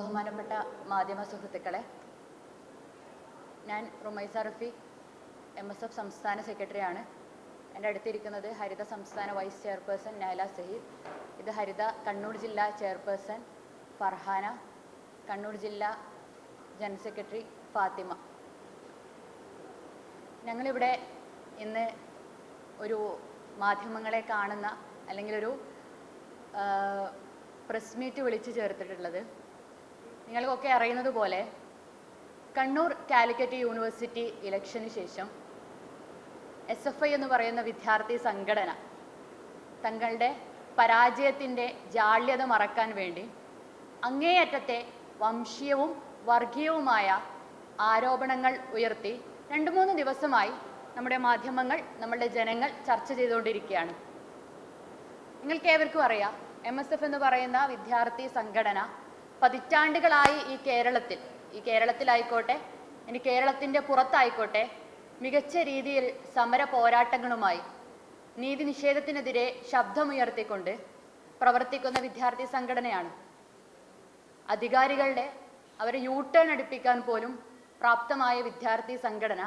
ബഹുമാനപ്പെട്ട മാധ്യമ സുഹൃത്തുക്കളെ ഞാൻ Rumaisa Rafi M S F സംസ്ഥാന സെക്രട്ടറിയാണ്. എന്റെ അടുത്തിരിക്കുന്നത് ഹരിത സംസ്ഥാന വൈസ് ചെയർപേഴ്സൺ നൈല സഹീദ് ഇത് ഹരിത കണ്ണൂർ ജില്ലാ ചെയർപേഴ്സൺ ഫർഹാന കണ്ണൂർ ജില്ലാ ജനറൽ സെക്രട്ടറി ഫാത്തിമ. ഞങ്ങളിവിടെ ഇന്ന് ഒരു മാധ്യമങ്ങളെ കാണുന്ന അല്ലെങ്കിൽ ഒരു പ്രസ് മീറ്റ് വിളിച്ചു ചേർത്തിട്ടുള്ളത് നിങ്ങൾക്കൊക്കെ അറിയുന്നത് പോലെ കണ്ണൂർ കാലിക്കറ്റ് യൂണിവേഴ്സിറ്റി ഇലക്ഷന് ശേഷം എസ് എഫ് ഐ എന്ന് പറയുന്ന വിദ്യാർത്ഥി സംഘടന തങ്ങളുടെ പരാജയത്തിന്റെ ജാള്യത മറക്കാൻ വേണ്ടി അങ്ങേയറ്റത്തെ വംശീയവും വർഗീയവുമായ ആരോപണങ്ങൾ ഉയർത്തി രണ്ട് മൂന്ന് ദിവസമായി നമ്മുടെ മാധ്യമങ്ങൾ നമ്മളുടെ ജനങ്ങൾ ചർച്ച ചെയ്തുകൊണ്ടിരിക്കുകയാണ്. നിങ്ങൾക്ക് ഏവർക്കും അറിയാം എം എസ് എഫ് എന്ന് പറയുന്ന വിദ്യാർത്ഥി സംഘടന പതിറ്റാണ്ടുകളായി ഈ കേരളത്തിൽ ഈ കേരളത്തിലായിക്കോട്ടെ ഇനി കേരളത്തിന്റെ പുറത്തായിക്കോട്ടെ മികച്ച രീതിയിൽ സമര പോരാട്ടങ്ങളുമായി നീതി നിഷേധത്തിനെതിരെ ശബ്ദമുയർത്തിക്കൊണ്ട് പ്രവർത്തിക്കുന്ന വിദ്യാർത്ഥി സംഘടനയാണ്. അധികാരികളുടെ അവരെ യൂ ടേൺ അടുപ്പിക്കാൻ പോലും പ്രാപ്തമായ വിദ്യാർത്ഥി സംഘടന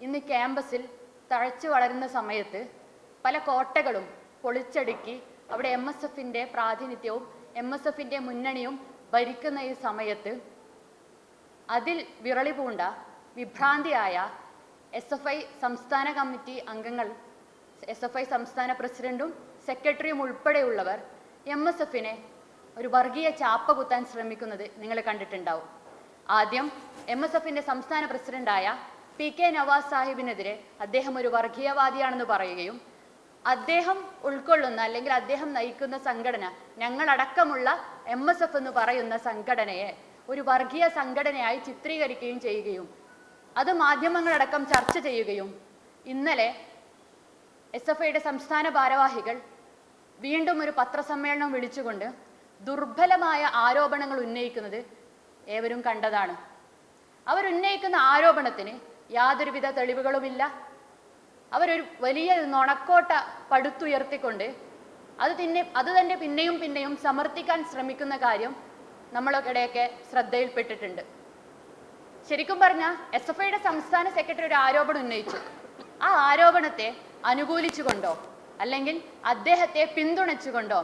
ഇന്ന് ക്യാമ്പസിൽ തഴച്ചു വളരുന്ന സമയത്ത് പല കോട്ടകളും പൊളിച്ചടുക്കി അവിടെ എം എസ് എഫിന്റെ പ്രാതിനിധ്യവും എം എസ് എഫിന്റെ മുന്നണിയും ഭരിക്കുന്ന ഈ സമയത്ത് അതിൽ വിറളി പൂണ്ട വിഭ്രാന്തിയായ എസ് എഫ് ഐ സംസ്ഥാന കമ്മിറ്റി അംഗങ്ങൾ എസ് എഫ് ഐ സംസ്ഥാന പ്രസിഡന്റും സെക്രട്ടറിയും ഉൾപ്പെടെയുള്ളവർ എം എസ് എഫിനെ ഒരു വർഗീയ ചാപ്പ കുത്താൻ ശ്രമിക്കുന്നത് നിങ്ങൾ കണ്ടിട്ടുണ്ടാവും. ആദ്യം എം എസ് എഫിന്റെ സംസ്ഥാന പ്രസിഡന്റായ പി കെ നവാസ് സാഹിബിനെതിരെ അദ്ദേഹം ഒരു വർഗീയവാദിയാണെന്ന് പറയുകയും അദ്ദേഹം ഉൾക്കൊള്ളുന്ന അല്ലെങ്കിൽ അദ്ദേഹം നയിക്കുന്ന സംഘടന ഞങ്ങളടക്കമുള്ള എം എസ് എഫ് എന്ന് പറയുന്ന സംഘടനയെ ഒരു വർഗീയ സംഘടനയായി ചിത്രീകരിക്കുകയും ചെയ്യുകയും അത് മാധ്യമങ്ങളടക്കം ചർച്ച ചെയ്യുകയും ഇന്നലെ എസ് എഫ് ഐയുടെ സംസ്ഥാന ഭാരവാഹികൾ വീണ്ടും ഒരു പത്രസമ്മേളനം വിളിച്ചുകൊണ്ട് ദുർബലമായ ആരോപണങ്ങൾ ഉന്നയിക്കുന്നത് ഏവരും കണ്ടതാണ്. അവരുന്നയിക്കുന്ന ആരോപണത്തിന് യാതൊരുവിധ തെളിവുകളുമില്ല. അവരൊരു വലിയ നുണക്കോട്ട പടുത്തുയർത്തിക്കൊണ്ട് അത് തന്നെ അത് തന്നെ പിന്നെയും പിന്നെയും സമർത്ഥിക്കാൻ ശ്രമിക്കുന്ന കാര്യം നമ്മളൊക്കെയൊക്കെ ശ്രദ്ധയിൽപ്പെട്ടിട്ടുണ്ട്. ശരിക്കും പറഞ്ഞാൽ എസ് എഫ് ഐയുടെ സംസ്ഥാന സെക്രട്ടറി ഒരു ആരോപണം ഉന്നയിച്ചു. ആ ആരോപണത്തെ അനുകൂലിച്ചുകൊണ്ടോ അല്ലെങ്കിൽ അദ്ദേഹത്തെ പിന്തുണച്ചുകൊണ്ടോ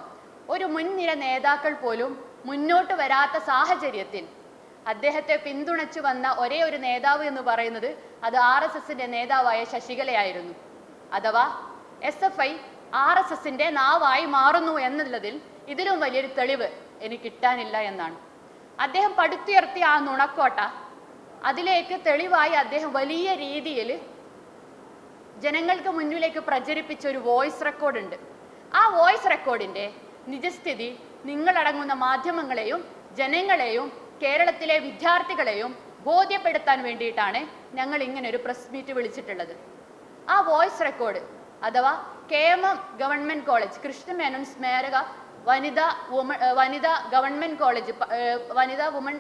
ഒരു മുൻനിര നേതാക്കൾ പോലും മുന്നോട്ട് വരാത്ത സാഹചര്യത്തിൽ അദ്ദേഹത്തെ പിന്തുണച്ചു വന്ന ഒരേ ഒരു നേതാവ് എന്ന് പറയുന്നത് അത് ആർ എസ് എസിന്റെ നേതാവായ ശശികലയായിരുന്നു. അഥവാ S F I R S എസിന്റെ നാവായി മാറുന്നു എന്നുള്ളതിൽ ഇതിലും വലിയൊരു തെളിവ് എനിക്ക് കിട്ടാനില്ല എന്നാണ്. അദ്ദേഹം പടുത്തുയർത്തിയ ആ നുണക്കോട്ട അതിലേക്ക് തെളിവായി അദ്ദേഹം വലിയ രീതിയിൽ ജനങ്ങൾക്ക് മുന്നിലേക്ക് പ്രചരിപ്പിച്ച ഒരു വോയിസ് റെക്കോർഡ് ഉണ്ട് ആ വോയിസ് റെക്കോർഡിന്റെ നിജസ്ഥിതി നിങ്ങളടങ്ങുന്ന മാധ്യമങ്ങളെയും ജനങ്ങളെയും കേരളത്തിലെ വിദ്യാർത്ഥികളെയും ബോധ്യപ്പെടുത്താൻ വേണ്ടിയിട്ടാണ് ഞങ്ങൾ ഇങ്ങനെ ഒരു പ്രസ് മീറ്റ് വിളിച്ചിട്ടുള്ളത്. ആ വോയിസ് റെക്കോർഡ് അഥവാ K M M government college Krishna Menon സ്മാരക വനിതാ വുമൺ വനിതാ ഗവൺമെന്റ് കോളേജ് വനിതാ വുമൺ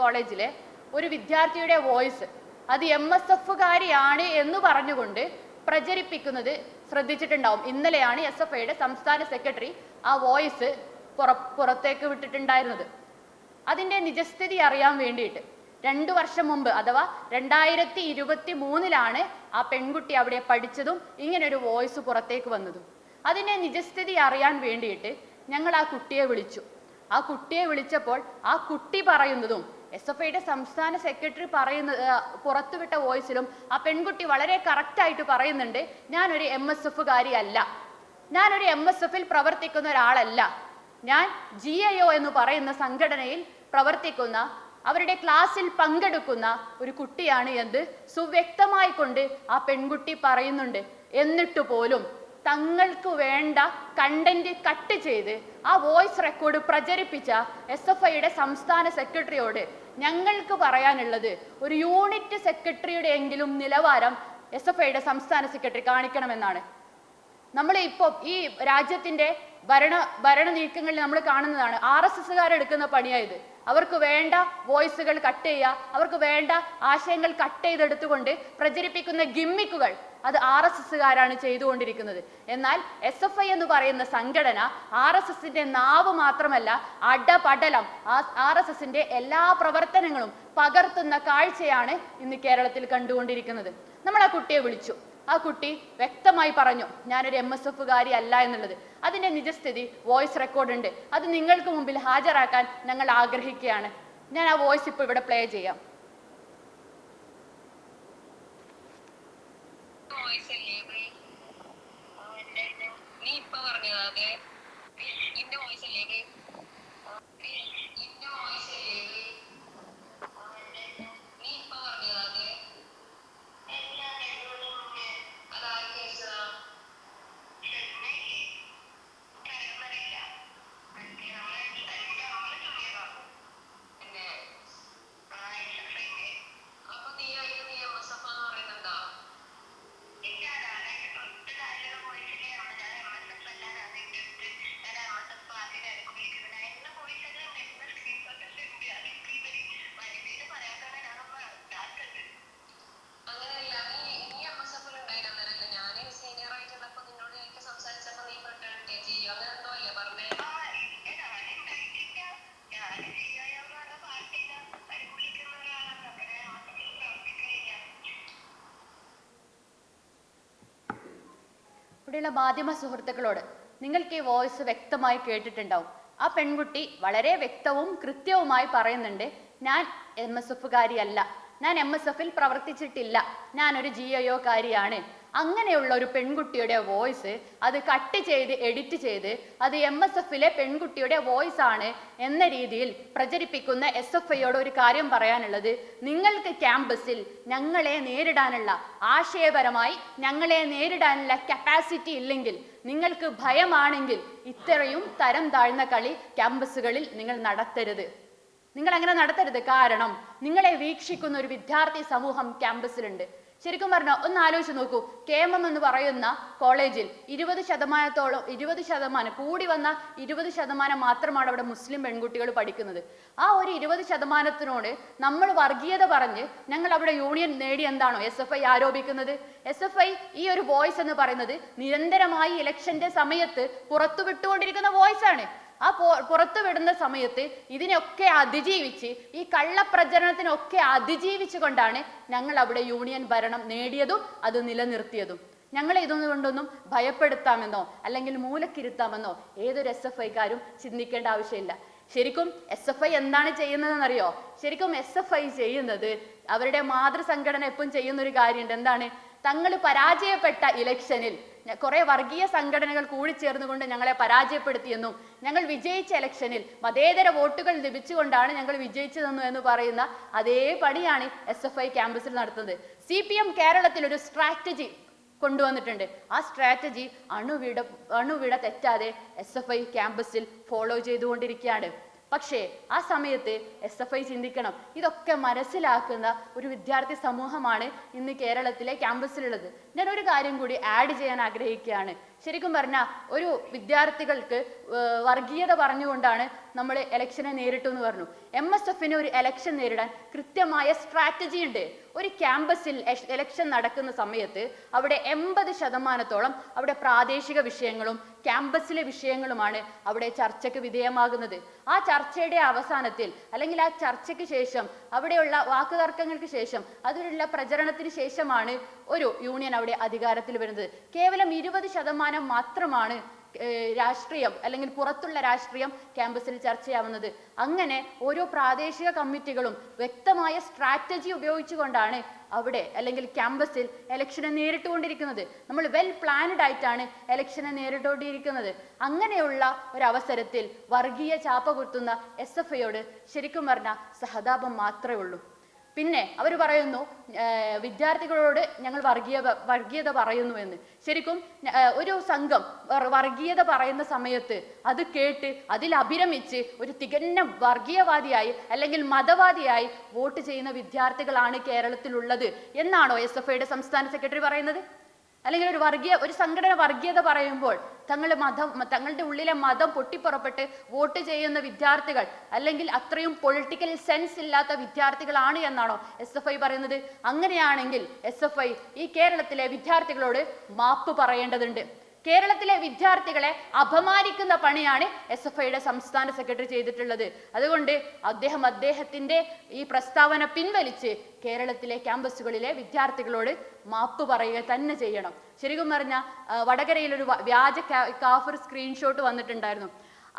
കോളേജിലെ ഒരു വിദ്യാർത്ഥിയുടെ വോയിസ് അത് എം എസ് എഫുകാരിയാണ് എന്ന് പറഞ്ഞുകൊണ്ട് പ്രചരിപ്പിക്കുന്നത് ശ്രദ്ധിച്ചിട്ടുണ്ടാവും. ഇന്നലെയാണ് എസ് എഫ് ഐയുടെ സംസ്ഥാന സെക്രട്ടറി ആ വോയിസ് പുറ പുറത്തേക്ക് വിട്ടിട്ടുണ്ടായിരുന്നത്. അതിന്റെ നിജസ്ഥിതി അറിയാൻ വേണ്ടിയിട്ട് രണ്ടു വർഷം മുമ്പ് അഥവാ രണ്ടായിരത്തി ഇരുപത്തി മൂന്നിലാണ് ആ പെൺകുട്ടി അവിടെ പഠിച്ചതും ഇങ്ങനെ ഒരു വോയിസ് പുറത്തേക്ക് വന്നതും. അതിനെ നിജസ്ഥിതി അറിയാൻ വേണ്ടിയിട്ട് ഞങ്ങൾ ആ കുട്ടിയെ വിളിച്ചു. ആ കുട്ടിയെ വിളിച്ചപ്പോൾ ആ കുട്ടി പറയുന്നതും എസ് എഫ് ഐയുടെ സംസ്ഥാന സെക്രട്ടറി പറയുന്ന പുറത്തുവിട്ട വോയിസിലും ആ പെൺകുട്ടി വളരെ കറക്റ്റായിട്ട് പറയുന്നുണ്ട് ഞാനൊരു എം എസ് എഫുകാരി അല്ല ഞാനൊരു എം എസ് എഫിൽ പ്രവർത്തിക്കുന്ന ഒരാളല്ല. ഞാൻ ജി ഐ ഒ എന്ന് പറയുന്ന സംഘടനയിൽ പ്രവർത്തിക്കുന്ന അവരുടെ ക്ലാസ്സിൽ പങ്കെടുക്കുന്ന ഒരു കുട്ടിയാണ് എന്ത്? സുവ്യക്തമായി കൊണ്ട് ആ പെൺകുട്ടി പറയുന്നുണ്ട്. എന്നിട്ട് പോലും തങ്ങൾക്ക് വേണ്ട കണ്ടന്റ് കട്ട് ചെയ്ത് ആ വോയിസ് റെക്കോർഡ് പ്രചരിപ്പിച്ച എസ് എഫ് ഐയുടെ സംസ്ഥാന സെക്രട്ടറിയോട് ഞങ്ങൾക്ക് പറയാനുള്ളത് ഒരു യൂണിറ്റ് സെക്രട്ടറിയുടെ എങ്കിലും നിലവാരം എസ് എഫ് ഐയുടെ സംസ്ഥാന സെക്രട്ടറി കാണിക്കണമെന്നാണ്. നമ്മൾ ഇപ്പോൾ ഈ രാജ്യത്തിന്റെ ഭരണ ഭരണ നീക്കങ്ങളിൽ നമ്മൾ കാണുന്നതാണ്. ആർ എസ് എസ്സുകാർ എടുക്കുന്ന പണിയായത് അവർക്ക് വേണ്ട വോയിസുകൾ കട്ട് ചെയ്യുക അവർക്ക് വേണ്ട ആശയങ്ങൾ കട്ട് ചെയ്തെടുത്തുകൊണ്ട് പ്രചരിപ്പിക്കുന്ന ഗിമ്മിക്കുകൾ അത് ആർ എസ് എസ്സുകാരാണ് ചെയ്തുകൊണ്ടിരിക്കുന്നത്. എന്നാൽ എസ് എഫ് ഐ എന്ന് പറയുന്ന സംഘടന ആർ എസ് എസിന്റെ നാവ് മാത്രമല്ല അടപടലം ആർ എസ് എസിന്റെ എല്ലാ പ്രവർത്തനങ്ങളും പകർത്തുന്ന കാഴ്ചയാണ് ഇന്ന് കേരളത്തിൽ കണ്ടുകൊണ്ടിരിക്കുന്നത്. നമ്മൾ ആ കുട്ടിയെ വിളിച്ചു. ആ കുട്ടി വ്യക്തമായി പറഞ്ഞു ഞാനൊരു എം എസ് എഫുകാരി അല്ല എന്നുള്ളത്. അതിന്റെ നിജസ്ഥിതി വോയിസ് റെക്കോർഡ് ഉണ്ട്. അത് നിങ്ങൾക്ക് മുമ്പിൽ ഹാജരാക്കാൻ ഞങ്ങൾ ആഗ്രഹിക്കുകയാണ്. ഞാൻ ആ വോയിസ് ഇപ്പോൾ ഇവിടെ പ്ലേ ചെയ്യാം. ഇന്റെ വോയിസ് അല്ലേ? ഇന്റെ വോയിസ് അല്ലേ ഇവിടെയുള്ള മാധ്യമ സുഹൃത്തുക്കളോട് നിങ്ങൾക്ക് ഈ വോയിസ് വ്യക്തമായി കേട്ടിട്ടുണ്ടാവും. ആ പെൺകുട്ടി വളരെ വ്യക്തവും കൃത്യവുമായി പറയുന്നുണ്ട് ഞാൻ എം എസ് എഫുകാരിയല്ല ഞാൻ എം എസ് എഫിൽ പ്രവർത്തിച്ചിട്ടില്ല. ഞാനൊരു ജി ഐ കാരിയാണ്. അങ്ങനെയുള്ള ഒരു പെൺകുട്ടിയുടെ വോയിസ് അത് കട്ട് ചെയ്ത് എഡിറ്റ് ചെയ്ത് അത് എം എസ് എഫിലെ പെൺകുട്ടിയുടെ വോയിസ് ആണ് എന്ന രീതിയിൽ പ്രചരിപ്പിക്കുന്ന എസ് എഫ് ഐയോട് ഒരു കാര്യം പറയാനുള്ളത്. നിങ്ങൾക്ക് ക്യാമ്പസിൽ ഞങ്ങളെ നേരിടാനുള്ള ആശയപരമായി ഞങ്ങളെ നേരിടാനുള്ള കപ്പാസിറ്റി ഇല്ലെങ്കിൽ നിങ്ങൾക്ക് ഭയമാണെങ്കിൽ ഇത്രയും തരം താഴ്ന്ന കളി ക്യാമ്പസുകളിൽ നിങ്ങൾ നടത്തരുത്. നിങ്ങൾ അങ്ങനെ നടത്തരുത്. കാരണം നിങ്ങളെ വീക്ഷിക്കുന്ന ഒരു വിദ്യാർത്ഥി സമൂഹം ക്യാമ്പസിലുണ്ട്. ശരിക്കും പറഞ്ഞാൽ ഒന്ന് ആലോചിച്ച് നോക്കൂ. കെ എം എം എന്ന് പറയുന്ന കോളേജിൽ ഇരുപത് ശതമാനത്തോളം ഇരുപത് ശതമാനം കൂടി വന്ന ഇരുപത് ശതമാനം മാത്രമാണ് അവിടെ മുസ്ലിം പെൺകുട്ടികൾ പഠിക്കുന്നത്. ആ ഒരു ഇരുപത് ശതമാനത്തിനോട് നമ്മൾ വർഗീയത പറഞ്ഞ് ഞങ്ങൾ അവിടെ യൂണിയൻ നേടി എന്താണോ എസ് എഫ് ഐ ആരോപിക്കുന്നത്? എസ് എഫ് ഐ ഈ ഒരു വോയിസ് എന്ന് പറയുന്നത് നിരന്തരമായി ഇലക്ഷന്റെ സമയത്ത് പുറത്തുവിട്ടുകൊണ്ടിരിക്കുന്ന വോയിസ് ആണ് ആ പുറത്തു വിടുന്ന സമയത്ത് ഇതിനൊക്കെ അതിജീവിച്ച് ഈ കള്ളപ്രചരണത്തിനൊക്കെ അതിജീവിച്ചു കൊണ്ടാണ് ഞങ്ങൾ അവിടെ യൂണിയൻ ഭരണം നേടിയതും അത് നിലനിർത്തിയതും. ഞങ്ങളെ ഇതൊന്നും കൊണ്ടൊന്നും ഭയപ്പെടുത്താമെന്നോ അല്ലെങ്കിൽ മൂലക്കിരുത്താമെന്നോ ഏതൊരു എസ് എഫ് ഐക്കാരും ചിന്തിക്കേണ്ട ആവശ്യമില്ല. ശരിക്കും എസ് എഫ് ഐ എന്താണ് ചെയ്യുന്നതെന്നറിയോ? ശരിക്കും എസ് എഫ് ഐ ചെയ്യുന്നത് അവരുടെ മാതൃസംഘടന എപ്പം ചെയ്യുന്ന ഒരു കാര്യമുണ്ട്. എന്താണ്? തങ്ങൾ പരാജയപ്പെട്ട ഇലക്ഷനിൽ കുറെ വർഗീയ സംഘടനകൾ കൂടിച്ചേർന്നുകൊണ്ട് ഞങ്ങളെ പരാജയപ്പെടുത്തിയെന്നും ഞങ്ങൾ വിജയിച്ച ഇലക്ഷനിൽ മതേതര വോട്ടുകൾ ലഭിച്ചുകൊണ്ടാണ് ഞങ്ങൾ വിജയിച്ചതെന്നും എന്ന് പറയുന്ന അതേ പണിയാണ് എസ് എഫ് ഐ ക്യാമ്പസിൽ നടത്തുന്നത്. സി പി എം കേരളത്തിൽ ഒരു സ്ട്രാറ്റജി കൊണ്ടുവന്നിട്ടുണ്ട്. ആ സ്ട്രാറ്റജി അണുവിട അണുവിട തെറ്റാതെ എസ് എഫ് ഐ ക്യാമ്പസിൽ ഫോളോ ചെയ്തുകൊണ്ടിരിക്കുകയാണ്. പക്ഷേ ആ സമയത്ത് എസ് എഫ് ഐ ചിന്തിക്കണം. ഇതൊക്കെ മനസ്സിലാക്കുന്ന ഒരു വിദ്യാർത്ഥി സമൂഹമാണ് ഇന്ന് കേരളത്തിലെ ക്യാമ്പസിലുള്ളത്. ഞാൻ ഒരു കാര്യം കൂടി ആഡ് ചെയ്യാൻ ആഗ്രഹിക്കുകയാണ്. ശരിക്കും പറഞ്ഞാൽ ഒരു വിദ്യാർത്ഥികൾക്ക് വർഗീയത പറഞ്ഞുകൊണ്ടാണ് നമ്മൾ ഇലക്ഷനെ നേരിട്ടു എന്ന് പറഞ്ഞു. എം എസ് എഫിന് ഒരു ഇലക്ഷൻ നേരിടാൻ കൃത്യമായ സ്ട്രാറ്റജി ഉണ്ട്. ഒരു ക്യാമ്പസിൽ എലക്ഷൻ നടക്കുന്ന സമയത്ത് അവിടെ എൺപത് ശതമാനത്തോളം അവിടെ പ്രാദേശിക വിഷയങ്ങളും ക്യാമ്പസിലെ വിഷയങ്ങളുമാണ് അവിടെ ചർച്ചയ്ക്ക് വിധേയമാകുന്നത്. ആ ചർച്ചയുടെ അവസാനത്തിൽ അല്ലെങ്കിൽ ആ ചർച്ചയ്ക്ക് ശേഷം അവിടെയുള്ള വാക്കുതർക്കങ്ങൾക്ക് ശേഷം അതിലുള്ള പ്രചരണത്തിന് ശേഷമാണ് ഒരു യൂണിയൻ അവിടെ അധികാരത്തിൽ വരുന്നത്. കേവലം ഇരുപത് ശതമാനം മാത്രമാണ് രാഷ്ട്രീയം അല്ലെങ്കിൽ പുറത്തുള്ള രാഷ്ട്രീയം ക്യാമ്പസിൽ ചർച്ചയാവുന്നത്. അങ്ങനെ ഓരോ പ്രാദേശിക കമ്മിറ്റികളും വ്യക്തമായ സ്ട്രാറ്റജി ഉപയോഗിച്ചുകൊണ്ടാണ് അവിടെ അല്ലെങ്കിൽ ക്യാമ്പസിൽ ഇലക്ഷനെ നേരിട്ടുകൊണ്ടിരിക്കുന്നത്. നമ്മൾ വെൽ പ്ലാൻഡ് ആയിട്ടാണ് ഇലക്ഷനെ നേരിട്ടുകൊണ്ടിരിക്കുന്നത്. അങ്ങനെയുള്ള ഒരു അവസരത്തിൽ വർഗീയ ചാപ്പ കുത്തുന്ന എസ് എഫ് ഐയോട് ശരിക്കും പറഞ്ഞാൽ സഹതാപം മാത്രമേ ഉള്ളൂ. പിന്നെ അവർ പറയുന്നു വിദ്യാർത്ഥികളോട് ഞങ്ങൾ വർഗീയ വർഗീയത പറയുന്നു എന്ന്. ശരിക്കും ഒരു സംഘം വർഗീയത പറയുന്ന സമയത്ത് അത് കേട്ട് അതിൽ അഭിരമിച്ച് ഒരു തികഞ്ഞ വർഗീയവാദിയായി അല്ലെങ്കിൽ മതവാദിയായി വോട്ട് ചെയ്യുന്ന വിദ്യാർത്ഥികളാണ് കേരളത്തിലുള്ളത് എന്നാണോ എസ് എഫ് ഐയുടെ സംസ്ഥാന സെക്രട്ടറി പറയുന്നത്? അല്ലെങ്കിൽ ഒരു വർഗീയ ഒരു സംഘടന വർഗീയത പറയുമ്പോൾ തങ്ങളുടെ മതം തങ്ങളുടെ ഉള്ളിലെ മതം പൊട്ടിപ്പുറപ്പെട്ട് വോട്ട് ചെയ്യുന്ന വിദ്യാർത്ഥികൾ അല്ലെങ്കിൽ അത്രയും പൊളിറ്റിക്കൽ സെൻസ് ഇല്ലാത്ത വിദ്യാർത്ഥികളാണ് എന്നാണോ എസ് എഫ് ഐ പറയുന്നത്? അങ്ങനെയാണെങ്കിൽ എസ് എഫ് ഐ ഈ കേരളത്തിലെ വിദ്യാർത്ഥികളോട് മാപ്പ് പറയേണ്ടതുണ്ട്. കേരളത്തിലെ വിദ്യാർത്ഥികളെ അപമാനിക്കുന്ന പണിയാണ് എസ് എഫ് ഐയുടെ സംസ്ഥാന സെക്രട്ടറി ചെയ്തിട്ടുള്ളത്. അതുകൊണ്ട് അദ്ദേഹം അദ്ദേഹത്തിന്റെ ഈ പ്രസ്താവന പിൻവലിച്ച് കേരളത്തിലെ ക്യാമ്പസുകളിലെ വിദ്യാർത്ഥികളോട് മാപ്പ് പറയുക തന്നെ ചെയ്യണം. ശരിക്കും പറഞ്ഞാൽ വടകരയിൽ ഒരു വ്യാജ കാഫർ സ്ക്രീൻഷോട്ട് വന്നിട്ടുണ്ടായിരുന്നു.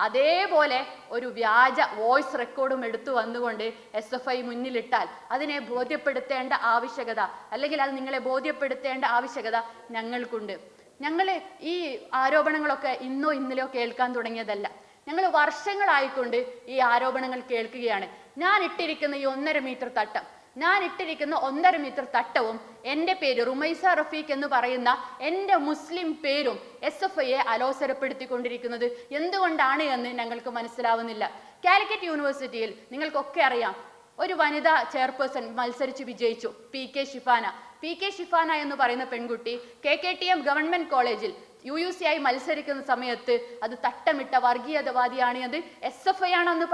അതേപോലെ ഒരു വ്യാജ വോയിസ് റെക്കോർഡും എടുത്തു വന്നുകൊണ്ട് എസ് എഫ് ഐ മുന്നിലിട്ടാൽ അതിനെ ബോധ്യപ്പെടുത്തേണ്ട ആവശ്യകത അല്ലെങ്കിൽ അത് നിങ്ങളെ ബോധ്യപ്പെടുത്തേണ്ട ആവശ്യകത ഞങ്ങൾക്കുണ്ട്. ഞങ്ങൾ ഈ ആരോപണങ്ങളൊക്കെ ഇന്നോ ഇന്നലെയോ കേൾക്കാൻ തുടങ്ങിയതല്ല. ഞങ്ങൾ വർഷങ്ങളായിക്കൊണ്ട് ഈ ആരോപണങ്ങൾ കേൾക്കുകയാണ്. ഞാൻ ഇട്ടിരിക്കുന്ന ഈ ഒന്നര മീറ്റർ തട്ടം ഞാൻ ഇട്ടിരിക്കുന്ന ഒന്നര മീറ്റർ തട്ടവും എന്റെ പേര് റുമൈസ റഫീഖ് എന്ന് പറയുന്ന എന്റെ മുസ്ലിം പേരും എസ് എഫ് ഐയെ അലോസരപ്പെടുത്തിക്കൊണ്ടിരിക്കുന്നത് എന്തുകൊണ്ടാണ് എന്ന് ഞങ്ങൾക്ക് മനസ്സിലാവുന്നില്ല. കാലിക്കറ്റ് യൂണിവേഴ്സിറ്റിയിൽ നിങ്ങൾക്കൊക്കെ അറിയാം ഒരു വനിതാ ചെയർപേഴ്സൺ മത്സരിച്ച് വിജയിച്ചു. P K Shifana P K Shifana എന്ന് പറയുന്ന പെൺകുട്ടി K K T M government കോളേജിൽ യു യു സി ആയി മത്സരിക്കുന്ന സമയത്ത് അത് തട്ടമിട്ട വർഗീയതവാദിയാണ്. അത് എസ് എഫ് ഐ ആണ് അന്ന്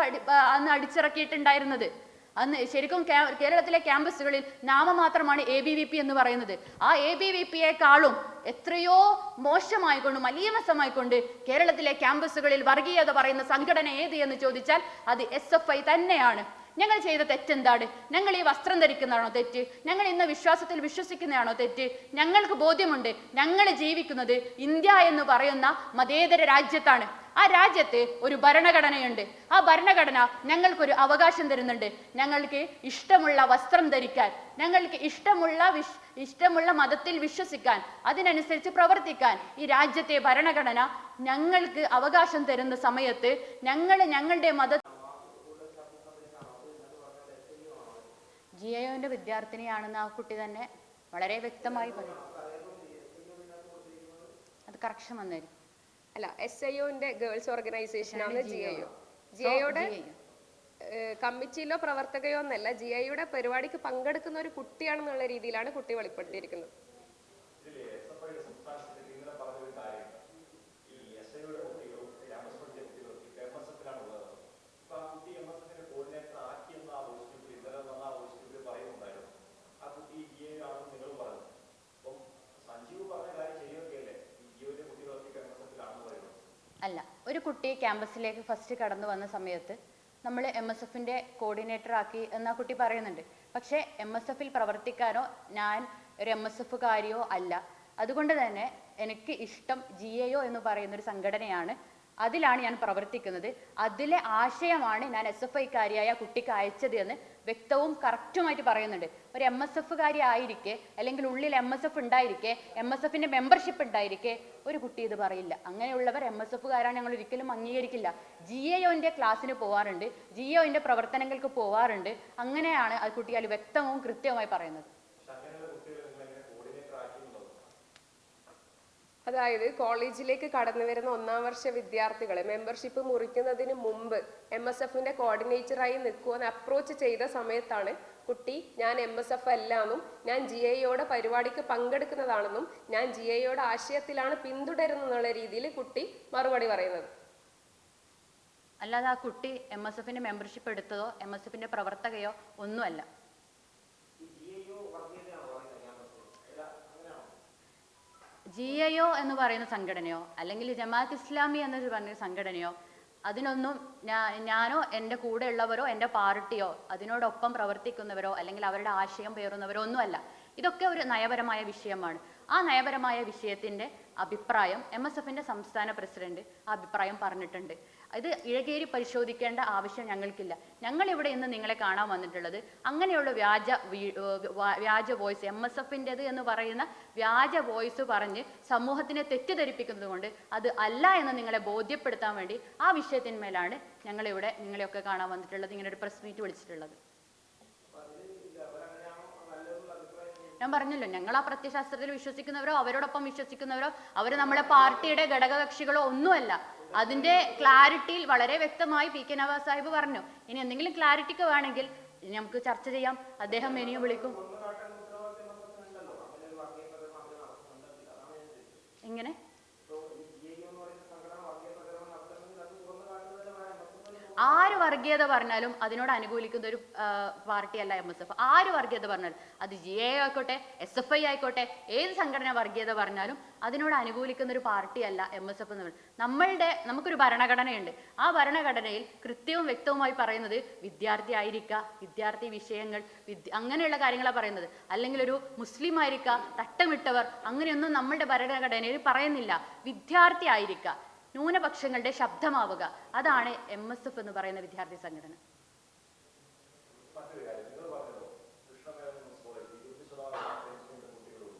അന്ന് അടിച്ചിറക്കിയിട്ടുണ്ടായിരുന്നത്. അന്ന് ശരിക്കും കേരളത്തിലെ ക്യാമ്പസുകളിൽ നാമമാത്രമാണ് എ ബി വി പി എന്ന് പറയുന്നത്. ആ എ ബി വി പിയെക്കാളും എത്രയോ മോശമായിക്കൊണ്ട് മലീമസമായിക്കൊണ്ട് കേരളത്തിലെ ക്യാമ്പസുകളിൽ വർഗീയത പറയുന്ന സംഘടന ഏത് എന്ന് ചോദിച്ചാൽ അത് എസ് എഫ് ഐ തന്നെയാണ്. ഞങ്ങൾ ചെയ്ത തെറ്റെന്താണ്? ഞങ്ങൾ ഈ വസ്ത്രം ധരിക്കുന്നതാണോ തെറ്റ്? ഞങ്ങൾ ഇന്ന് വിശ്വാസത്തിൽ വിശ്വസിക്കുന്നതാണോ തെറ്റ്? ഞങ്ങൾക്ക് ബോധ്യമുണ്ട്. ഞങ്ങൾ ജീവിക്കുന്നത് ഇന്ത്യ എന്ന് പറയുന്ന മതേതര രാജ്യത്താണ്. ആ രാജ്യത്ത് ഒരു ഭരണഘടനയുണ്ട്. ആ ഭരണഘടന ഞങ്ങൾക്കൊരു അവകാശം തരുന്നുണ്ട്. ഞങ്ങൾക്ക് ഇഷ്ടമുള്ള വസ്ത്രം ധരിക്കാൻ ഞങ്ങൾക്ക് ഇഷ്ടമുള്ള ഇഷ്ടമുള്ള മതത്തിൽ വിശ്വസിക്കാൻ അതിനനുസരിച്ച് പ്രവർത്തിക്കാൻ ഈ രാജ്യത്തെ ഭരണഘടന ഞങ്ങൾക്ക് അവകാശം തരുന്ന സമയത്ത് ഞങ്ങൾ ഞങ്ങളുടെ മത ജി ഐഒന്റെ വിദ്യാർത്ഥിനിയാണെന്ന് ആ കുട്ടി തന്നെ വളരെ വ്യക്തമായി പറഞ്ഞു. അത് കറക്ഷൻ വന്നായിരിക്കും. അല്ല എസ് ഐ ഒന്റെ ഗേൾസ് ഓർഗനൈസേഷൻ ആണ് ജി ഐ ഒ ജി ഐയുടെ കമ്മിറ്റിയിലോ പ്രവർത്തകയോ എന്നല്ല ജി ഐയുടെ പരിപാടിക്ക് പങ്കെടുക്കുന്ന ഒരു കുട്ടിയാണെന്നുള്ള രീതിയിലാണ് കുട്ടി വെളിപ്പെടുത്തിയിരിക്കുന്നത്. അല്ല ഒരു കുട്ടി ക്യാമ്പസിലേക്ക് ഫസ്റ്റ് കടന്നു വന്ന സമയത്ത് നമ്മൾ എം എസ് എഫിന്റെ കോർഡിനേറ്റർ ആക്കി എന്നാ കുട്ടി പറയുന്നുണ്ട്. പക്ഷേ എം എസ് എഫിൽ പ്രവർത്തിക്കാനോ ഞാൻ ഒരു എം എസ് എഫുകാരിയോ അല്ല. അതുകൊണ്ട് തന്നെ എനിക്ക് ഇഷ്ടം ജി എ ഒ എന്ന് പറയുന്ന ഒരു സംഘടനയാണ് അതിലാണ് ഞാൻ പ്രവർത്തിക്കുന്നത്. അതിലെ ആശയമാണ് ഞാൻ എസ് എഫ് ഐക്കാരിയായ കുട്ടിക്ക് അയച്ചത് എന്ന് വ്യക്തവും കറക്റ്റുമായിട്ട് പറയുന്നുണ്ട്. ഒരു എം എസ് എഫുകാരി ആയിരിക്കെ അല്ലെങ്കിൽ ഉള്ളിൽ എം എസ് എഫ് ഉണ്ടായിരിക്കെ എം എസ് എഫിന്റെ മെമ്പർഷിപ്പ് ഉണ്ടായിരിക്കെ ഒരു കുട്ടി ഇത് പറയില്ല. അങ്ങനെയുള്ളവർ എം എസ് എഫുകാരാണ് ഞങ്ങൾ ഒരിക്കലും അംഗീകരിക്കില്ല. ജി എ ഒന്റെ ക്ലാസ്സിന് പോവാറുണ്ട്. ജി എ ഒന്റെ പ്രവർത്തനങ്ങൾക്ക് പോവാറുണ്ട്. അങ്ങനെയാണ് ആ കുട്ടി വ്യക്തവും കൃത്യവുമായി പറയുന്നത്. അതായത് കോളേജിലേക്ക് കടന്നു വരുന്ന ഒന്നാം വർഷ വിദ്യാർത്ഥികളെ മെമ്പർഷിപ്പ് മുറിക്കുന്നതിന് മുമ്പ് എം എസ് എഫിന്റെ കോർഡിനേറ്ററായി നിൽക്കുമെന്ന് അപ്രോച്ച് ചെയ്ത സമയത്താണ് കുട്ടി ഞാൻ എം എസ് എഫ് അല്ല എന്നും ഞാൻ ജി ഐയോടെ പരിപാടിക്ക് പങ്കെടുക്കുന്നതാണെന്നും ഞാൻ ജി ഐയോടെ ആശയത്തിലാണ് പിന്തുടരുന്നുള്ള രീതിയിൽ കുട്ടി മറുപടി പറയുന്നത്. അല്ലാതെ ആ കുട്ടി എം എസ് എഫിന്റെ മെമ്പർഷിപ്പ് എടുത്തതോ എം എസ് എഫിന്റെ പ്രവർത്തകയോ ഒന്നുമല്ല. ജി ഐ ഒ എന്ന് പറയുന്ന സംഘടനയോ അല്ലെങ്കിൽ ജമാഅത്ത് ഇസ്ലാമി എന്ന് പറഞ്ഞ സംഘടനയോ അതിനൊന്നും ഞാനോ എന്റെ കൂടെ ഉള്ളവരോ എന്റെ പാർട്ടിയോ അതിനോടൊപ്പം പ്രവർത്തിക്കുന്നവരോ അല്ലെങ്കിൽ അവരുടെ ആശയം പേറുന്നവരോ ഒന്നുമല്ല. ഇതൊക്കെ ഒരു നയപരമായ വിഷയമാണ്. ആ നയപരമായ വിഷയത്തിന്റെ അഭിപ്രായം എം എസ് എഫിന്റെ സംസ്ഥാന പ്രസിഡന്റ് ആ അഭിപ്രായം പറഞ്ഞിട്ടുണ്ട്. ഇത് ഇഴകേരി പരിശോധിക്കേണ്ട ആവശ്യം ഞങ്ങൾക്കില്ല. ഞങ്ങൾ ഇവിടെ ഇന്ന് നിങ്ങളെ കാണാൻ വന്നിട്ടുള്ളത് അങ്ങനെയുള്ള വ്യാജ വ്യാജ വോയിസ് എം എസ് എഫിന്റെത് എന്ന് പറയുന്ന വ്യാജ വോയിസ് പറഞ്ഞ് സമൂഹത്തിനെ തെറ്റിദ്ധരിപ്പിക്കുന്നത് കൊണ്ട് അത് അല്ല എന്ന് നിങ്ങളെ ബോധ്യപ്പെടുത്താൻ വേണ്ടി ആ വിഷയത്തിന്മേലാണ് ഞങ്ങളിവിടെ നിങ്ങളെയൊക്കെ കാണാൻ വന്നിട്ടുള്ളത്. ഇങ്ങനെ ഒരു പ്രസ് മീറ്റ് വിളിച്ചിട്ടുള്ളത്. ഞാൻ പറഞ്ഞല്ലോ ഞങ്ങൾ ആ പ്രത്യശാസ്ത്രത്തിൽ വിശ്വസിക്കുന്നവരോ അവരോടൊപ്പം വിശ്വസിക്കുന്നവരോ അവർ നമ്മുടെ പാർട്ടിയുടെ ഘടകകക്ഷികളോ ഒന്നുമല്ല. അതിന്റെ ക്ലാരിറ്റിയിൽ വളരെ വ്യക്തമായി പി കെ നവാസ് സാഹിബ് പറഞ്ഞു. ഇനി എന്തെങ്കിലും ക്ലാരിറ്റിക്ക് വേണമെങ്കിൽ നമുക്ക് ചർച്ച ചെയ്യാം. അദ്ദേഹം ഇനിയും വിളിക്കും എങ്ങനെ ആര് വർഗീയത പറഞ്ഞാലും അതിനോട് അനുകൂലിക്കുന്ന ഒരു പാർട്ടിയല്ല എം എസ് എഫ്. ആര് വർഗീയത പറഞ്ഞാലും അത് ജി എ ആയിക്കോട്ടെ എസ് എഫ് ഐ ആയിക്കോട്ടെ ഏത് സംഘടന വർഗീയത പറഞ്ഞാലും അതിനോട് അനുകൂലിക്കുന്ന ഒരു പാർട്ടിയല്ല എം എസ് എഫ് എന്ന് പറയുന്നത്. നമ്മളുടെ നമുക്കൊരു ഭരണഘടനയുണ്ട്. ആ ഭരണഘടനയിൽ കൃത്യവും വ്യക്തവുമായി പറയുന്നത് വിദ്യാർത്ഥി ആയിരിക്കുക വിദ്യാർത്ഥി വിഷയങ്ങൾ അങ്ങനെയുള്ള കാര്യങ്ങളാണ് പറയുന്നത്. അല്ലെങ്കിൽ ഒരു മുസ്ലിം ആയിരിക്കുക തട്ടമിട്ടവർ അങ്ങനെയൊന്നും നമ്മളുടെ ഭരണഘടനയിൽ പറയുന്നില്ല. വിദ്യാർത്ഥി ആയിരിക്കുക. ന്യൂനപക്ഷങ്ങളുടെ ശബ്ദമാവുക. അതാണ് എം എന്ന് പറയുന്ന വിദ്യാർത്ഥി സംഘടന മറ്റൊരു കാര്യം നിങ്ങൾ പറഞ്ഞല്ലോ കൃഷ്ണമേനോൻ മിസ് കോളേജ് ഇരുപത്തി ശതമാനം ഫെൻസിന്റെ കുട്ടികളുള്ളൂ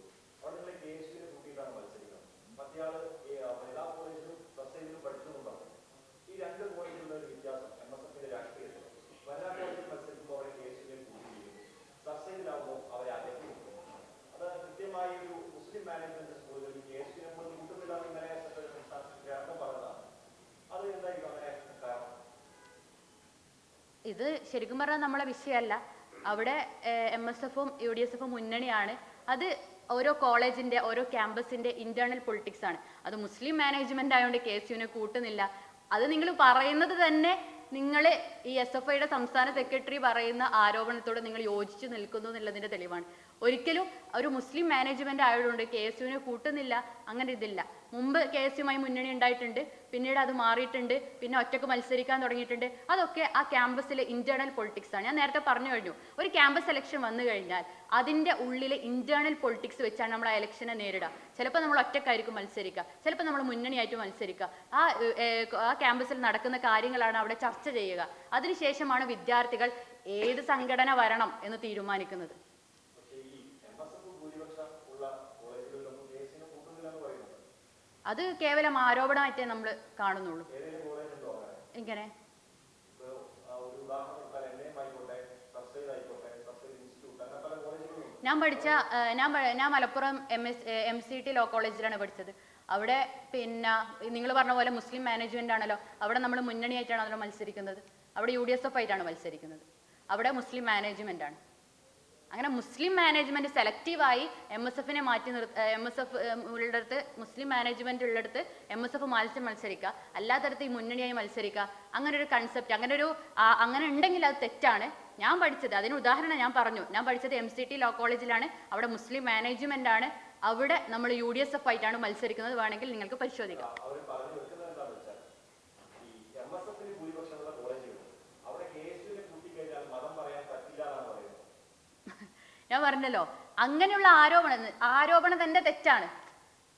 അവിടെ നിങ്ങൾ കെ എസ് യുവിനെ കൂട്ടിയിട്ടാണ് മത്സരിക്കുന്നത് മറ്റേയാൾ ഈ, ആ, വനിതാ കോളേജിലും സബ്സൈഡിലും പഠിച്ചതെന്നും പറഞ്ഞു ഈ രണ്ട് കോളേജിലുള്ള ഒരു വ്യത്യാസം എം എസ് എഫിന്റെ രാഷ്ട്രീയത്തിൽ വനിതാ കോളേജിൽ മത്സരിക്കുമ്പോൾ അവരെ കെ എസ് യുവിനെ കൂട്ടിയിരിക്കുന്നു സബ്സൈഡിലാവുമ്പോൾ അവരെ അകറ്റി നിർത്തുന്നു. അത് കൃത്യമായി ഒരു മുസ്ലിം മാനേജ്മെന്റ് സ്കൂളുകളിൽ കെ എസ് യുവിനെ പോലും കൂട്ടുന്നില്ല എന്ന് ഇന്നലെ സംസ്ഥാനത്തിന്റെ അടക്കം പറഞ്ഞതാണ് അത് എന്തായിരിക്കും അങ്ങനെ കാരണം ഇത് ശരിക്കും പറഞ്ഞാൽ നമ്മളെ വിഷയമല്ല. അവിടെ എം എസ് എഫും യു ഡി എസ് എഫും മുന്നണിയാണ്. അത് ഓരോ കോളേജിന്റെ ഓരോ ക്യാമ്പസിന്റെ ഇന്റേണൽ പൊളിറ്റിക്സ് ആണ്. അത് മുസ്ലിം മാനേജ്മെന്റ് ആയതുകൊണ്ട് കെ എസ് യുവിനെ കൂട്ടുന്നില്ല. അത് നിങ്ങൾ പറയുന്നത് തന്നെ നിങ്ങൾ ഈ എസ് എഫ് ഐയുടെ സംസ്ഥാന സെക്രട്ടറി പറയുന്ന ആരോപണത്തോട് നിങ്ങൾ യോജിച്ചു നിൽക്കുന്നു എന്നുള്ളതിന്റെ തെളിവാണ്. ഒരിക്കലും ഒരു മുസ്ലിം മാനേജ്മെന്റ് ആയതുകൊണ്ട് കെ എസ് യുവിനെ കൂട്ടുന്നില്ല അങ്ങനെ ഇതില്ല. മുമ്പ് കെ എസ് യുമായി മുന്നണി ഉണ്ടായിട്ടുണ്ട് പിന്നീട് അത് മാറിയിട്ടുണ്ട് പിന്നെ ഒറ്റയ്ക്ക് മത്സരിക്കാൻ തുടങ്ങിയിട്ടുണ്ട്. അതൊക്കെ ആ ക്യാമ്പസിലെ ഇന്റേണൽ പൊളിറ്റിക്സ് ആണ്. ഞാൻ നേരത്തെ പറഞ്ഞു കഴിഞ്ഞു ഒരു ക്യാമ്പസ് ഇലക്ഷൻ വന്നു കഴിഞ്ഞാൽ അതിന്റെ ഉള്ളിലെ ഇന്റേണൽ പൊളിറ്റിക്സ് വെച്ചാണ് നമ്മൾ ആ ഇലക്ഷനെ നേരിടുക. ചിലപ്പോൾ നമ്മൾ ഒറ്റക്കായിരിക്കും മത്സരിക്കുക ചിലപ്പോൾ നമ്മൾ മുന്നണിയായിട്ട് മത്സരിക്കുക. ആ ആ ക്യാമ്പസിൽ നടക്കുന്ന കാര്യങ്ങളാണ് അവിടെ ചർച്ച ചെയ്യുക. അതിനുശേഷമാണ് വിദ്യാർത്ഥികൾ ഏത് സംഘടന വരണം എന്ന് തീരുമാനിക്കുന്നത്. അത് കേവലം ആരോപണമായിട്ടേ നമ്മൾ കാണുന്നുള്ളൂ. ഇങ്ങനെ ഞാൻ പഠിച്ച ഞാൻ ഞാൻ Malappuram M S M C T law കോളേജിലാണ് പഠിച്ചത്. അവിടെ പിന്നെ നിങ്ങൾ പറഞ്ഞ പോലെ മുസ്ലിം മാനേജ്മെന്റ് ആണല്ലോ അവിടെ നമ്മൾ മുന്നണിയായിട്ടാണ് അതിൽ മത്സരിക്കുന്നത്. അവിടെ യു ഡി എസ് എഫ് ആയിട്ടാണ് മത്സരിക്കുന്നത്. അവിടെ മുസ്ലിം മാനേജ്മെന്റ് ആണ്. അങ്ങനെ മുസ്ലിം മാനേജ്മെന്റ് സെലക്റ്റീവായി എം എസ് എഫിനെ മാറ്റി നിർ എം എസ് എഫ് ഉള്ളിടത്ത് മുസ്ലിം മാനേജ്മെന്റ് ഉള്ളിടത്ത് എം എസ് എഫ് മത്സ്യം മത്സരിക്കുക. അല്ലാത്തടത്ത് ഈ മുന്നണിയായി മത്സരിക്കുക. അങ്ങനെ ഒരു കൺസെപ്റ്റ് അങ്ങനെ ഒരു അങ്ങനെ ഉണ്ടെങ്കിൽ അത് തെറ്റാണ്. ഞാൻ പഠിച്ചത് അതിന് ഉദാഹരണം ഞാൻ പറഞ്ഞു. ഞാൻ പഠിച്ചത് എം സി ടി ലോ കോളേജിലാണ് അവിടെ മുസ്ലിം മാനേജ്മെന്റ് ആണ്. അവിടെ നമ്മൾ യു ഡി എസ് എഫ് ആയിട്ടാണ് മത്സരിക്കുന്നത്. വേണമെങ്കിൽ നിങ്ങൾക്ക് പരിശോധിക്കാം അവർ പറഞ്ഞു വെക്കുന്നത് എന്താണെന്ന് വെച്ചാൽ ഈ എം എസ് എഫിന് ഭൂരിപക്ഷമുള്ള കോളേജുകൾ അവിടെ കെ എസ് യുവിനെ കൂട്ടിക്കഴിഞ്ഞാൽ മതം പറയാൻ പറ്റില്ല എന്നാണ് പറയുന്നത് ഞാൻ പറഞ്ഞല്ലോ അങ്ങനെയുള്ള ആരോപണം ആരോപണം തന്നെ തെറ്റാണ്.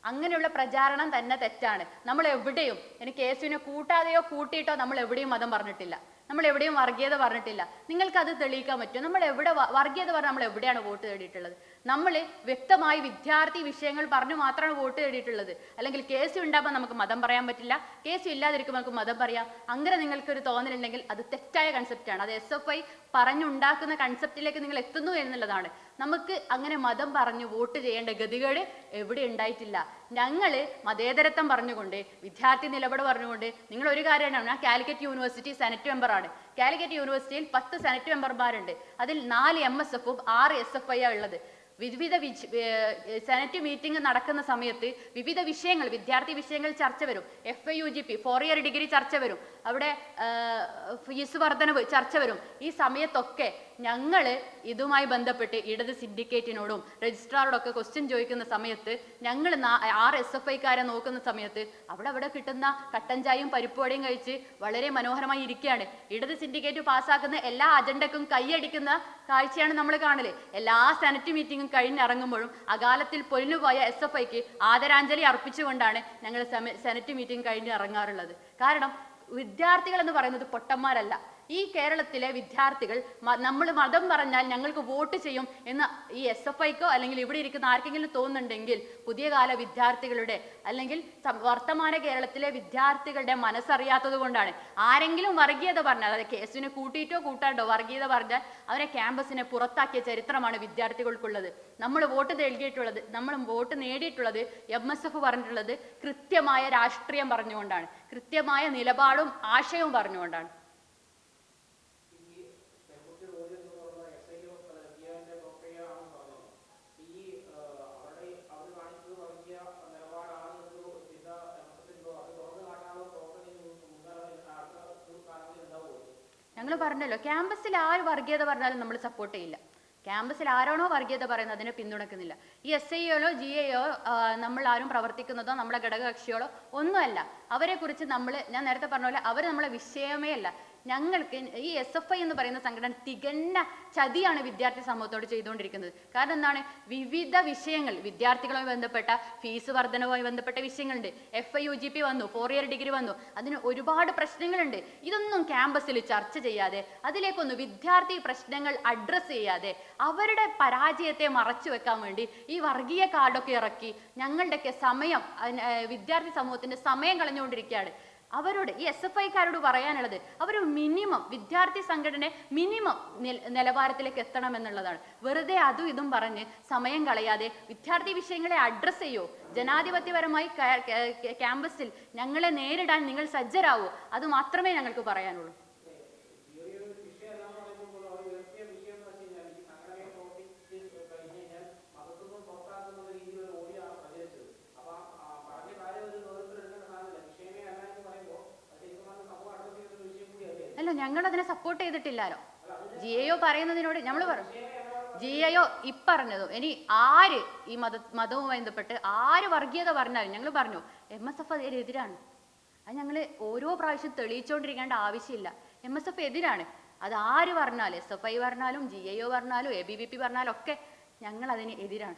അങ്ങനെയുള്ള പ്രചാരണം തന്നെ തെറ്റാണ്. നമ്മൾ എവിടെയും എനിക്ക് യേശുവിനെ കൂട്ടാതെയോ കൂട്ടിയിട്ടോ നമ്മൾ എവിടെയും മതം പറഞ്ഞിട്ടില്ല. നമ്മൾ എവിടെയും വർഗീയത പറഞ്ഞിട്ടില്ല. നിങ്ങൾക്ക് അത് തെളിയിക്കാൻ പറ്റും നമ്മൾ എവിടെ വർഗീയത പറഞ്ഞാൽ നമ്മൾ എവിടെയാണ് വോട്ട് തേടിയിട്ടുള്ളത്? നമ്മൾ വ്യക്തമായി വിദ്യാർത്ഥി വിഷയങ്ങൾ പറഞ്ഞു മാത്രമാണ് വോട്ട് തേടിയിട്ടുള്ളത് അല്ലെങ്കിൽ കേസ് ഉണ്ടാകുമ്പോൾ നമുക്ക് മതം പറയാൻ പറ്റില്ല. കേസ് ഇല്ലാതിരിക്കുമ്പോൾ നമുക്ക് മതം പറയാം. അങ്ങനെ നിങ്ങൾക്കൊരു തോന്നലുണ്ടെങ്കിൽ അത് തെറ്റായ കൺസെപ്റ്റാണ് അത് എസ് എഫ് ഐ പറഞ്ഞുണ്ടാക്കുന്ന കൺസെപ്റ്റിലേക്ക് നിങ്ങൾ എത്തുന്നു എന്നുള്ളതാണ്. നമുക്ക് അങ്ങനെ മതം പറഞ്ഞു വോട്ട് ചെയ്യേണ്ട ഗതികേട് എവിടെ ഉണ്ടായിട്ടില്ല. ഞങ്ങൾ മതേതരത്വം പറഞ്ഞുകൊണ്ട് വിദ്യാർത്ഥി നിലപാട് പറഞ്ഞുകൊണ്ട് നിങ്ങൾ ഒരു കാര്യമാണ് ഞാൻ കാലിക്കറ്റ് യൂണിവേഴ്സിറ്റി സെനറ്റ് മെമ്പറാണ് കാലിക്കറ്റ് യൂണിവേഴ്സിറ്റിയിൽ പത്ത് സെനറ്റ് മെമ്പർമാരുണ്ട് അതിൽ നാല് എം എസ് എഫും ആറ് എസ് എഫ് ഐ ഉള്ളത്. വിവിധ സെനറ്റ് മീറ്റിംഗ് നടക്കുന്ന സമയത്ത് വിവിധ വിഷയങ്ങൾ വിദ്യാർത്ഥി വിഷയങ്ങൾ ചർച്ച വരും. F I U G P four year degree ചർച്ച വരും. അവിടെ ഫീസ് വർധനവ് ചർച്ച വരും. ഈ സമയത്തൊക്കെ ഞങ്ങൾ ഇതുമായി ബന്ധപ്പെട്ട് ഇടത് സിൻഡിക്കേറ്റിനോടും രജിസ്ട്രാറോടൊക്കെ ക്വസ്റ്റ്യൻ ചോദിക്കുന്ന സമയത്ത് ഞങ്ങൾ ആറ് എസ് എഫ് ഐക്കാരെ നോക്കുന്ന സമയത്ത് അവിടെ അവിടെ കിട്ടുന്ന കട്ടൻ പരിപ്പുവടയും കഴിച്ച് വളരെ മനോഹരമായി ഇരിക്കുകയാണ് ഇടത് സിൻഡിക്കേറ്റ് പാസ്സാക്കുന്ന എല്ലാ അജണ്ടക്കും കൈയടിക്കുന്ന കാഴ്ചയാണ് നമ്മൾ കാണൽ. എല്ലാ സെനറ്റ് മീറ്റിംഗും കഴിഞ്ഞിറങ്ങുമ്പോഴും അകാലത്തിൽ പൊലിഞ്ഞുപോയ എസ് എഫ് ഐക്ക് ആദരാഞ്ജലി അർപ്പിച്ചുകൊണ്ടാണ് ഞങ്ങൾ സെനറ്റ് മീറ്റിംഗ് കഴിഞ്ഞ് ഇറങ്ങാറുള്ളത് കാരണം വിദ്യാർത്ഥികൾ എന്ന് പറയുന്നത് പൊട്ടന്മാരല്ല. ഈ കേരളത്തിലെ വിദ്യാർത്ഥികൾ നമ്മൾ മതം പറഞ്ഞാൽ ഞങ്ങൾക്ക് വോട്ട് ചെയ്യും എന്ന് ഈ എസ് എഫ് ഐക്കോ അല്ലെങ്കിൽ ഇവിടെ ഇരിക്കുന്ന ആർക്കെങ്കിലും തോന്നുന്നുണ്ടെങ്കിൽ പുതിയ കാല വിദ്യാർത്ഥികളുടെ അല്ലെങ്കിൽ വർത്തമാന കേരളത്തിലെ വിദ്യാർത്ഥികളുടെ മനസ്സറിയാത്തത് കൊണ്ടാണ്. ആരെങ്കിലും വർഗീയത പറഞ്ഞാൽ അതായത് കേസിനെ കൂട്ടിയിട്ടോ കൂട്ടാണ്ടോ വർഗീയത പറഞ്ഞാൽ അവരെ ക്യാമ്പസിനെ പുറത്താക്കിയ ചരിത്രമാണ് വിദ്യാർത്ഥികൾക്കുള്ളത്. നമ്മൾ വോട്ട് നൽകിയിട്ടുള്ളത് നമ്മൾ വോട്ട് നേടിയിട്ടുള്ളത് എം എസ് എഫ് പറഞ്ഞിട്ടുള്ളത് കൃത്യമായ രാഷ്ട്രീയം പറഞ്ഞുകൊണ്ടാണ്. കൃത്യമായ നിലപാടും ആശയവും പറഞ്ഞുകൊണ്ടാണ് ഈ പെൺകുട്ടി റോഡ് എന്ന് പറയുന്ന എസ് ഐ പ്രക്രിയന്റെ പ്രക്രിയയാണെന്ന് പറഞ്ഞത് ഈ ആ, അവരുടെ അവർ കാണിച്ചത് വർഗീയ നിലപാടാണ് നമ്മൾ പറഞ്ഞല്ലോ ക്യാമ്പസിൽ ആര് വർഗീയത പറഞ്ഞാലും നമ്മൾ സപ്പോർട്ട് ചെയ്യില്ല. ക്യാമ്പസിൽ ആരാണോ വർഗീയത പറയുന്നത് അതിനെ പിന്തുണക്കുന്നില്ല. ഈ എസ് ഐ ഒലോ ജി എയോ നമ്മൾ ആരും പ്രവർത്തിക്കുന്നതോ നമ്മുടെ ഘടകകക്ഷികളോ ഒന്നുമല്ല. അവരെക്കുറിച്ച് നമ്മൾ ഞാൻ നേരത്തെ പറഞ്ഞ പോലെ അവർ നമ്മളെ വിഷയമേ അല്ല. ഞങ്ങൾക്ക് ഈ എസ് എഫ് ഐ എന്ന് പറയുന്ന സംഘടന തികഞ്ഞ ചതിയാണ് വിദ്യാർത്ഥി സമൂഹത്തോട് ചെയ്തുകൊണ്ടിരിക്കുന്നത്. കാരണം എന്താണ്? വിവിധ വിഷയങ്ങൾ വിദ്യാർത്ഥികളുമായി ബന്ധപ്പെട്ട ഫീസ് വർധനവുമായി ബന്ധപ്പെട്ട വിഷയങ്ങളുണ്ട്. F I U G P വന്നു ഫോർ ഇയർ ഡിഗ്രി വന്നു. അതിന് ഒരുപാട് പ്രശ്നങ്ങളുണ്ട്. ഇതൊന്നും ക്യാമ്പസിൽ ചർച്ച ചെയ്യാതെ അതിലേക്കൊന്നും വിദ്യാർത്ഥി പ്രശ്നങ്ങൾ അഡ്രസ്സ് ചെയ്യാതെ അവരുടെ പരാജയത്തെ മറച്ചു വെക്കാൻ വേണ്ടി ഈ വർഗീയ കാർഡൊക്കെ ഇറക്കി ഞങ്ങളുടെയൊക്കെ സമയം വിദ്യാർത്ഥി സമൂഹത്തിന്റെ സമയം കളഞ്ഞുകൊണ്ടിരിക്കുകയാണ്. അവരോട് ഈ എസ് എഫ് ഐക്കാരോട് പറയാനുള്ളത് അവർ മിനിമം വിദ്യാർത്ഥി സംഘടന മിനിമം നിലവാരത്തിലേക്ക് എത്തണം എന്നുള്ളതാണ് വെറുതെ അതും ഇതും പറഞ്ഞ് സമയം കളയാതെ വിദ്യാർത്ഥി വിഷയങ്ങളെ അഡ്രസ്സ് ചെയ്യോ? ജനാധിപത്യപരമായി ക്യാമ്പസിൽ ഞങ്ങളെ നേരിടാൻ നിങ്ങൾ സജ്ജരാവോ? അത് മാത്രമേ ഞങ്ങൾക്ക് പറയാനുള്ളൂ ഈ ഒരു വിഷയം എല്ലാം പറയുമ്പോൾ അവർ ഉയർത്തിയ വിഷയം എന്ന് വെച്ച് കഴിഞ്ഞാൽ ഈ സംഘടനയെ പ്രവർത്തിച്ച് കഴിഞ്ഞ് കഴിഞ്ഞാൽ മതത്വം പുറത്താക്കുന്ന രീതിയിൽ ഒരു ഓഡിയാണ് പ്രചരിച്ചത് അപ്പൊ ആ പറഞ്ഞ കാര്യം ഒരു നേതൃത്വം എടുക്കേണ്ട സാധനമില്ല വിഷയമേ അല്ല എന്ന് പറയുമ്പോൾ അത് ശരിക്കും പറഞ്ഞാൽ സമൂഹം അഡ്രസ് ചെയ്യുന്ന ഒരു വിഷയം ഞങ്ങൾ അതിനെ സപ്പോർട്ട് ചെയ്തിട്ടില്ലല്ലോ ജി എ പറയുന്നതിനോട് നമ്മൾ പറഞ്ഞു ജി എയോ ഇപ്പറഞ്ഞതും ഇനി ആര് ഈ മത മതവുമായി ബന്ധപ്പെട്ട് ആര് വർഗീയത പറഞ്ഞാലും ഞങ്ങൾ പറഞ്ഞു എം എസ് എഫ് അതിനെതിരാണ് അത് ഞങ്ങൾ ഓരോ പ്രാവശ്യം തെളിയിച്ചുകൊണ്ടിരിക്കേണ്ട ആവശ്യമില്ല. എം എസ് എഫ് എതിരാണ്. അത് ആര് പറഞ്ഞാലും എസ് എഫ് ഐ പറഞ്ഞാലും ജി എ ഒ പറഞ്ഞാലും എ ബി വി പി പറഞ്ഞാലും ഒക്കെ ഞങ്ങൾ അതിന് എതിരാണ്.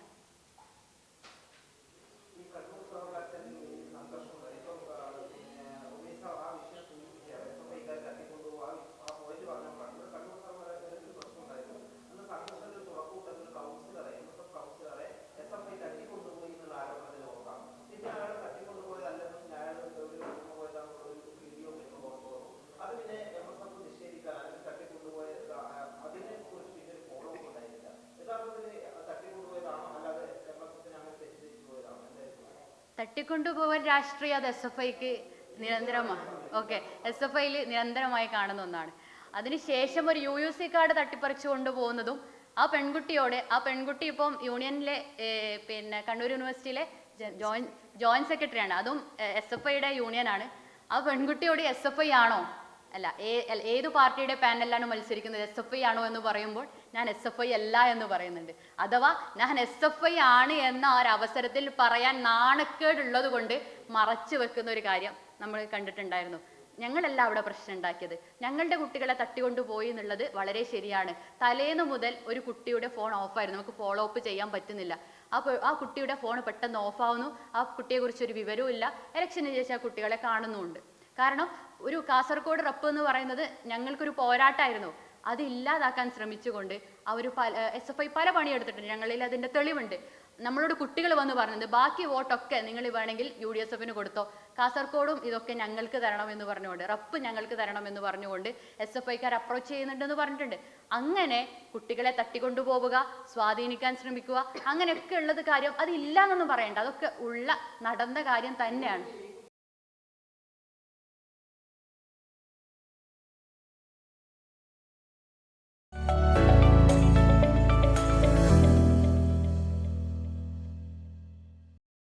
തട്ടിക്കൊണ്ടുപോകൽ രാഷ്ട്രീയ അത് എസ് എഫ് ഐക്ക് നിരന്തരമാണ് ഓക്കെ എസ് എഫ് ഐയിൽ നിരന്തരമായി കാണുന്ന ഒന്നാണ്. അതിനുശേഷം ഒരു യു യു സി കാർഡ് തട്ടിപ്പറിച്ചു കൊണ്ടുപോകുന്നതും ആ പെൺകുട്ടിയോട് ആ പെൺകുട്ടി ഇപ്പം യൂണിയനിലെ പിന്നെ കണ്ണൂർ യൂണിവേഴ്സിറ്റിയിലെ ജോയിന്റ് സെക്രട്ടറി സെക്രട്ടറിയാണ്. അതും എസ് എഫ് ഐയുടെ യൂണിയനാണ്. ആ പെൺകുട്ടിയോട് എസ് എഫ് ഐ ആണോ? അല്ല, ഏത് പാർട്ടിയുടെ പാനലിലാണ് മത്സരിക്കുന്നത്? എസ് എഫ് ഐ ആണോ എന്ന് പറയുമ്പോൾ ഞാൻ എസ് എഫ് ഐ അല്ല എന്ന് പറയുന്നുണ്ട്. അഥവാ ഞാൻ എസ് എഫ് ഐ ആണ് എന്ന ഒരു അവസരത്തിൽ പറയാൻ നാണക്കേടുള്ളത് കൊണ്ട് മറച്ചു വെക്കുന്ന ഒരു കാര്യം നമ്മൾ കണ്ടിട്ടുണ്ടായിരുന്നു. ഞങ്ങളല്ല അവിടെ പ്രശ്നം ഉണ്ടാക്കിയത്. ഞങ്ങളുടെ കുട്ടികളെ തട്ടിക്കൊണ്ടുപോയി എന്നുള്ളത് വളരെ ശരിയാണ്. തലേന്ന് മുതൽ ഒരു കുട്ടിയുടെ ഫോൺ ഓഫായിരുന്നു നമുക്ക് ഫോളോ അപ്പ് ചെയ്യാൻ പറ്റുന്നില്ല. ആ ആ കുട്ടിയുടെ ഫോൺ പെട്ടെന്ന് ഓഫാവുന്നു ആ കുട്ടിയെക്കുറിച്ച് ഒരു വിവരവും ഇല്ല. ഇലക്ഷന് ശേഷം ആ കുട്ടികളെ കാണുന്നുമുണ്ട്. കാരണം ഒരു കാസർഗോഡ് റപ്പ് എന്ന് പറയുന്നത് ഞങ്ങൾക്കൊരു പോരാട്ടമായിരുന്നു. അത് ഇല്ലാതാക്കാൻ ശ്രമിച്ചുകൊണ്ട് അവർ പല എസ് എഫ് ഐ പല പണിയെടുത്തിട്ടുണ്ട്. ഞങ്ങളിൽ അതിന്റെ തെളിവുണ്ട്. നമ്മളോട് കുട്ടികൾ വന്ന് പറഞ്ഞത് ബാക്കി വോട്ടൊക്കെ നിങ്ങൾ വേണമെങ്കിൽ യു ഡി എസ് എഫിന് കൊടുത്തോ. കാസർഗോഡും ഇതൊക്കെ ഞങ്ങൾക്ക് തരണം എന്ന് പറഞ്ഞുകൊണ്ട് റപ്പ് ഞങ്ങൾക്ക് തരണം എന്ന് പറഞ്ഞുകൊണ്ട് എസ് എഫ് ഐക്കാർ അപ്രോച്ച് ചെയ്യുന്നുണ്ടെന്ന് പറഞ്ഞിട്ടുണ്ട്. അങ്ങനെ കുട്ടികളെ തട്ടിക്കൊണ്ടുപോവുക സ്വാധീനിക്കാൻ ശ്രമിക്കുക അങ്ങനെയൊക്കെ ഉള്ളത് കാര്യം അത് ഇല്ല എന്നൊന്നും പറയണ്ട. അതൊക്കെ ഉള്ള നടന്ന കാര്യം തന്നെയാണ്.